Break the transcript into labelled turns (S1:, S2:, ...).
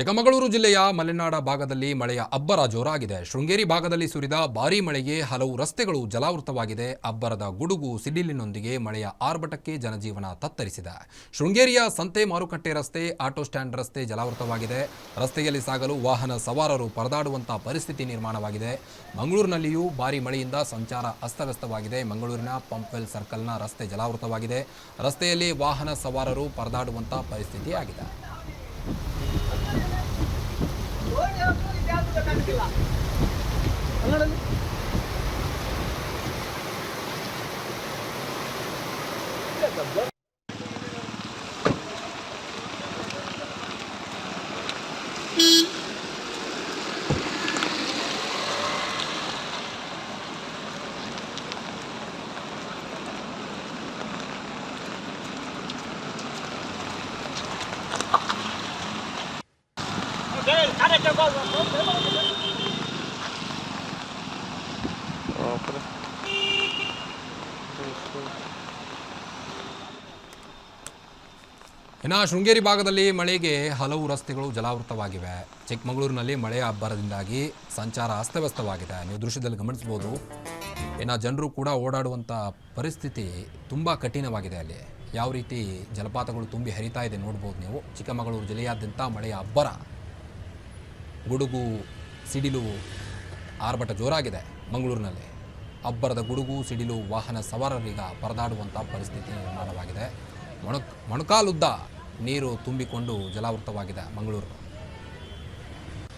S1: ಚಿಕ್ಕಮಗಳೂರು ಜಿಲ್ಲೆಯ ಮಲೆನಾಡ ಭಾಗದಲ್ಲಿ ಮಳೆಯ ಅಬ್ಬರ ಜೋರಾಗಿದೆ. ಶೃಂಗೇರಿ ಭಾಗದಲ್ಲಿ ಸುರಿದ ಭಾರೀ ಮಳೆಗೆ ಹಲವು ರಸ್ತೆಗಳು ಜಲಾವೃತವಾಗಿದೆ. ಅಬ್ಬರದ ಗುಡುಗು ಸಿಡಿಲಿನೊಂದಿಗೆ ಮಳೆಯ ಆರ್ಭಟಕ್ಕೆ ಜನಜೀವನ ತತ್ತರಿಸಿದೆ. ಶೃಂಗೇರಿಯ ಸಂತೆ ಮಾರುಕಟ್ಟೆ ರಸ್ತೆ, ಆಟೋ ಸ್ಟ್ಯಾಂಡ್ ರಸ್ತೆ ಜಲಾವೃತವಾಗಿದೆ. ರಸ್ತೆಯಲ್ಲಿ ಸಾಗಲು ವಾಹನ ಸವಾರರು ಪರದಾಡುವಂತಹ ಪರಿಸ್ಥಿತಿ ನಿರ್ಮಾಣವಾಗಿದೆ. ಮಂಗಳೂರಿನಲ್ಲಿಯೂ ಭಾರೀ ಮಳೆಯಿಂದ ಸಂಚಾರ ಅಸ್ತವ್ಯಸ್ತವಾಗಿದೆ. ಮಂಗಳೂರಿನ ಪಂಪ್ವೆಲ್ ಸರ್ಕಲ್ನ ರಸ್ತೆ ಜಲಾವೃತವಾಗಿದೆ. ರಸ್ತೆಯಲ್ಲಿ ವಾಹನ ಸವಾರರು ಪರದಾಡುವಂತಹ ಪರಿಸ್ಥಿತಿ ಆಗಿದೆ അങ്ങനെ Okay, I got to go. ಇನ್ನು ಶೃಂಗೇರಿ ಭಾಗದಲ್ಲಿ ಮಳೆಗೆ ಹಲವು ರಸ್ತೆಗಳು ಜಲಾವೃತವಾಗಿವೆ. ಚಿಕ್ಕಮಗಳೂರಿನಲ್ಲಿ ಮಳೆಯ ಅಬ್ಬರದಿಂದಾಗಿ ಸಂಚಾರ ಅಸ್ತವ್ಯಸ್ತವಾಗಿದೆ. ನೀವು ದೃಶ್ಯದಲ್ಲಿ ಗಮನಿಸ್ಬೋದು ಇನ್ನು ಜನರು ಕೂಡ ಓಡಾಡುವಂಥ ಪರಿಸ್ಥಿತಿ ತುಂಬ ಕಠಿಣವಾಗಿದೆ ಅಲ್ಲಿ. ಯಾವ ರೀತಿ ಜಲಪಾತಗಳು ತುಂಬಿ ಹರಿತಾ ಇದೆ ನೋಡ್ಬೋದು ನೀವು. ಚಿಕ್ಕಮಗಳೂರು ಜಿಲ್ಲೆಯಾದ್ಯಂತ ಮಳೆಯ ಅಬ್ಬರ, ಗುಡುಗು, ಸಿಡಿಲು, ಆರ್ಭಟ ಜೋರಾಗಿದೆ ಮಂಗಳೂರಿನಲ್ಲಿ. ಅಬ್ಬರದ ಗುಡುಗು ಸಿಡಿಲು ವಾಹನ ಸವಾರರೀಗ ಪರದಾಡುವಂಥ ಪರಿಸ್ಥಿತಿ ನಿರ್ಮಾಣವಾಗಿದೆ. ಮೊಣಕ್ ಮೊಣಕಾಲುದ್ದ ನೀರು ತುಂಬಿಕೊಂಡು ಜಲಾವೃತವಾಗಿದೆ ಮಂಗಳೂರು.